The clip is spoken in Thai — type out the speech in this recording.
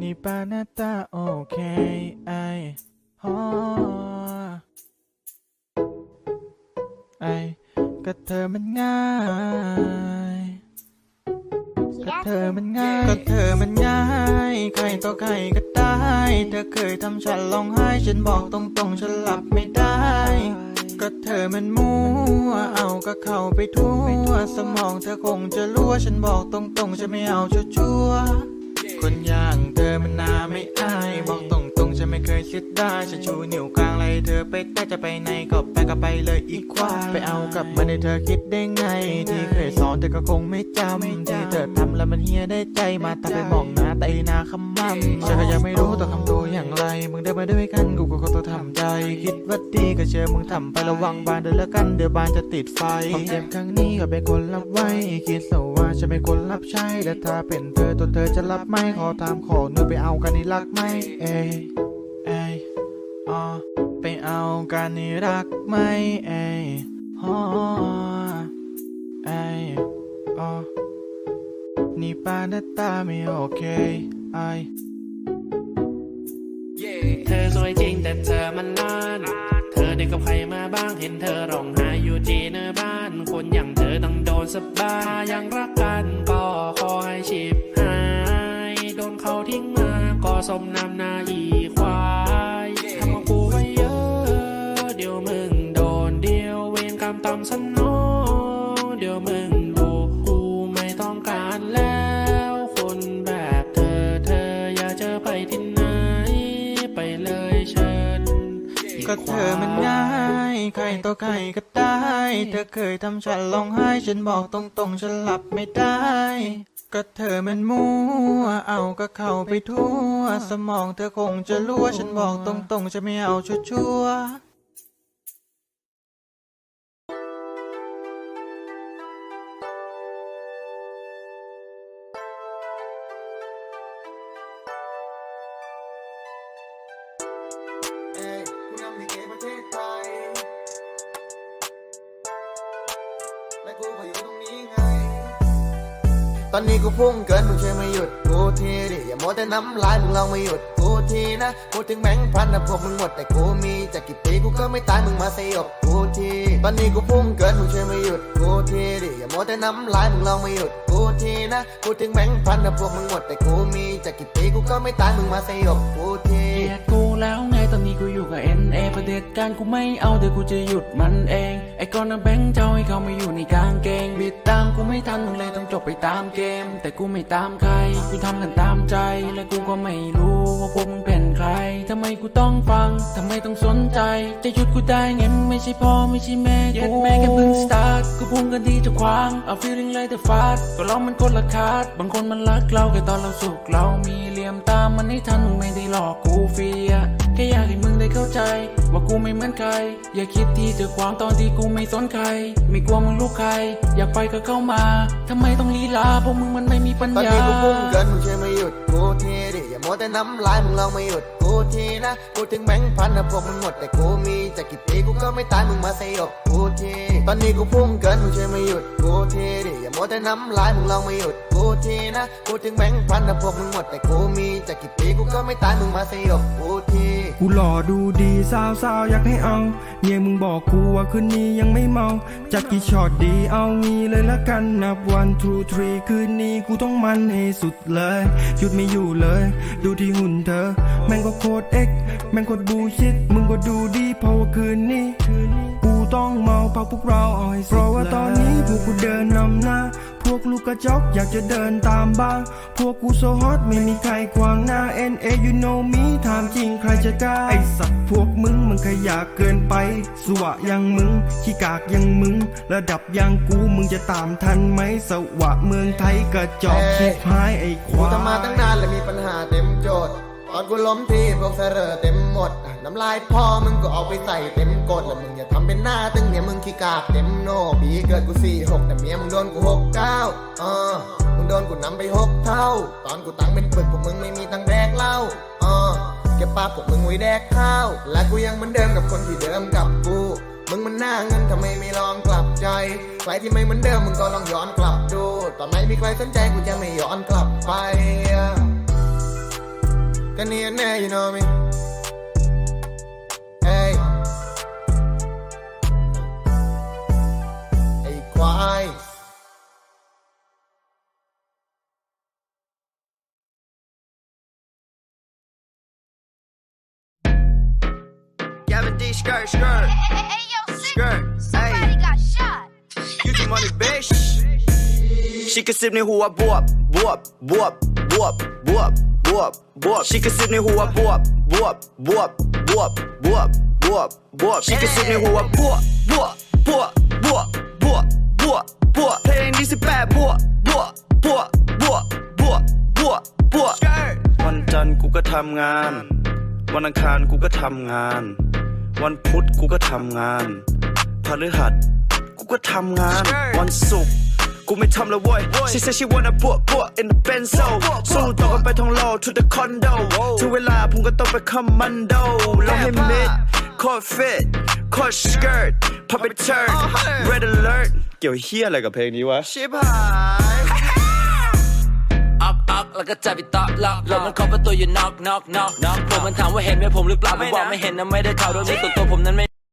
นี่ปานาตาโอเคไอฮอไอก็เธอมันง่ายก็เธอมันง่ายก็เธอมันง่าย ใครต่อใครก็ได้ เธอเคยทำฉันร้องไห้ ฉันบอกตรงๆ ฉันหลับไม่ได้ ก็เธอมันมั่ว เอาก็เข้าไปทั่ว สมองเธอคงจะรู้ว่าฉันบอกตรงๆฉันไม่เอาชัวๆ คนอย่างเธอมันน่าไม่อาย บอกตรงๆฉันไม่เคยคิดได้ฉันชูนิ้วกลางไล่เธอไปแต่จะไปไหนก็ไปก็ไปเลยอีกควายไปเอากลับมาในเธอคิดได้ไง ที่เคยสอนเธอก็คงไม่จำที่เธอทำแล้วมันเฮียได้ใจมาทำไปมองหน้าแต่หน้าคำมั่นฉันก็ยังไม่รู้ตัวคำ อย่างไร มึงเดินมาด้วยกันกูก็คงต้องทำใจ คิดว่าดีก็เชื่อมึงทำไประวังบานเดินล้วกันเดี๋ยวบานจะติดไฟความเจ็บครั้งนี้ก็เป็นคนรับไว้ คิดซะว่าฉันเป็นคนรับใช้และถ้าเป็นเธอตัวเธอจะรับไหมขอตามขอเนื้อไปเอากันนี่รักไหมเอ้ยเอ้ยอ๋อไปเอากันนี่รักไหมเอ้ยฮอเอ้ยอ๋อนี่ปาหน้าตาไม่โอเคไอ เธอสวยจริงแต่เธอมันล้านเธอได้กับใครมาบ้างเห็นเธอร้องไห้อยู่ที่หน้าบ้าน คนอย่างเธอต้องโดนสบบ้ายังรักกันก็ขอให้ชิบหาย โดนเขาทิ้งมาก็สมน้ำหน้าอีควาย ก็เธอมันง่ายใครต่อใครก็ได้ เธอเคยทำฉันร้องไห้ ฉันบอกตรงๆ ฉันหลับไม่ได้ ก็เธอมันมั่ว เอาก็เข้าไปทั่ว สมองเธอคงจะรู้ว่าฉันบอกตรงๆ จะไม่เอาชัวๆ แต่กูก็อยู่ตรงนี้ไง ตอนนี้กูพุ่งเกินมึงช่วยมาหยุดกูทีดิอย่ามัวแต่น้ำลายมึงลองมาหยุดกูทีนะพูดถึงแบงค์พันนะพวกมึงหมดแต่กูมีจากกี่ปีกูก็ไม่ตายมึงมาสยบกูที ตอนนี้กูพุ่งเกินมึงช่วยมาหยุดกูทีดิอย่ามัวแต่น้ำลายมึงลองมาหยุด กูทีนะพูดถึงแบงค์พันนะพวกมึงหมดแต่กูมีจากกี่ปีกูก็ไม่ตายมึงมาสยบกูทีเกลียดกูแล้วไงตอนนี้กูอยู่กับ NA ประเด็จการกูไม่เอาเดี๋ยวกูจะหยุดมันเอง ไอ้ก้อนน้ำแบงค์เจ้าให้เขามาอยู่ในกางเกงบิดตามกูไม่ทันมึงเลยต้องจบไปตามเกม แต่กูไม่ตามใครกูทำกันตามใจและกูก็ไม่รู้ว่าพวกมึงเป็น ใครทำไมกูต้องฟังทำไมต้องสนใจ จะหยุดกูได้ไงมึงไม่ใช่พ่อไม่ใช่แม่กูแม่แค่เพิ่งสตาร์ทกูพุ่งกันที่จะขวางเอา feeling like the fast ก็เรามันคนละคาดบางคนมันรักเราแค่ตอนเราสุขเรามีเหลี่ยมตามมันให้ทันมึงไม่ได้หลอกกูเฟียแค่อยากให้มึงได้เข้าใจ ว่ากูไม่เหมือนใคร อย่าคิดที่จะขวางตอนที่กูไม่สนใคร ไม่กลัวมึงลูกใคร อยากไปก็เข้ามาทำไมต้องลีลาพวกมึงมันไม่มีปัญตอนญานี้กูพุ่งเกินมึงช่วยมาหยุดกูทีดิอย่ามัวแต่น้ำลายมึงลองมาหยุดกูทีนะพูถึงแบงค์พันนะพวกมึงหมดแต่กูมีจากกี่ปีกูก็ไม่ตายมึงมาสยบกูทีตอนนี้กูพุ่งเกินมึงช่วยมาหยุดกูทีดิอย่ามัวแต่น้ำลายมึงลองมาหยุด กูทีนะพูถึงแบงค์พันนะพวกมึงหมดแต่กูมีจากกี่ปีกูก็ไม่ตายมึงมาสยบกูทีกูหล่อดูดีสาวสาวๆอยากให้เอาเมียมึงบอกกูว่าคืนนี้ยังไม่เมาจากกี่ช็อตดีเอางี้เลยละกันนับวัน two three คืนนี้กูต้องมันให้สุดเลยหยุดไม่อยู่เลย ดูที่หุ่นเธอ แม่งก็โคตรเอ็กแม่งโคตรบูชิดมึงก็ดูดีเพราะว่าคืนนี้ ต้องเมาเพราะพวกเราเอาให้สุดเพราะว่าตอนนี้พวกกูเดินนำหน้า พวกลูกกระจอกอยากจะเดินตามบ้าง พวกกูโซฮอตไม่มีใครขวางหน้า N A you know me ถามจริงใครจะกล้า ไอสัตว์พวกมึงมันขยะเกินไป สวะยังมึงขี้กากยังมึง ระดับยังกูมึงจะตามทันไหมสวะเมืองไทยกระจอกชิบหายไอคกูวาทำมายตั้งนานและมีปัญหาเต็มโจทย์ ตอนกูล้มที่พวกเสรอเต็มหมด น้ำลายพ่อมึงก็เอาไปใส่เต็มกดแล้วมึงอย่าทำเป็นหน้าตึงเนี่ยมึงขี้กากเต็มโนปีเกิดกูสี่หกแต่เมียมึงโดนกูหกเก้าเออมึงโดนกูนำไปหกเท่า ตอนกูตังเป็นปึกพวกมึงไม่มีตังแดกเหล้าเออเก็บปากพวกมึงไว้แดกข้าว และกูยังเหมือนเดิมกับคนที่เดิมกับกูมึงมันหน้าเงินทำไมไม่ลองกลับใจใครที่ไม่เหมือนเดิมมึงก็ลองย้อนกลับดู ตอนไหนมีใครสนใจกูจะไม่ย้อนกลับไป กันนี่แน่ you know me hey ไอ้ควาย Gavin D skirt skirt Hey, hey, yo, skirt. somebody Hey, got shot. you the money bitch. She can sip ในหัวบวบบว บบวบบวบบวบบวบบวบ She can sip ในหัวบวบบวบบวบบวบบวบบวบบวบ She can sip ในหัวบวบบวบบวบบวบบวบบวบบวบเพลงที่สิบแปดบวบบวบบวบบวบบวบบวบบวบวันจันทร์กูก็ทำงาน วันอังคารกูก็ทำงาน วันพุธกูก็ทำงานพฤหัสกูก็ทำงาน วันศุกร์ กูไม่ทำแล้วเว้ย She said she wanna put put in the benzo สู้ต่อกันไปทองโล to the condo ถึงเวลาผมก็ต้องไปคอมมานโดลองให้มิดโคตรฟิตโคตรสเกิร์ตพอไป turn red alert เกี่ยวเฮียอะไรกับเพลงนี้วะ ชิบหายอักอักแล้วก็จับไปตอกล็อกรถมันเคาะประตูอยู่นอกนอกนอกนอกผมมันถามว่าเห็นไหมผมหรือเปล่าผมบอกไม่เห็นนะไม่ได้ข่าวโดยมีตัวตัวผมนั้นไม่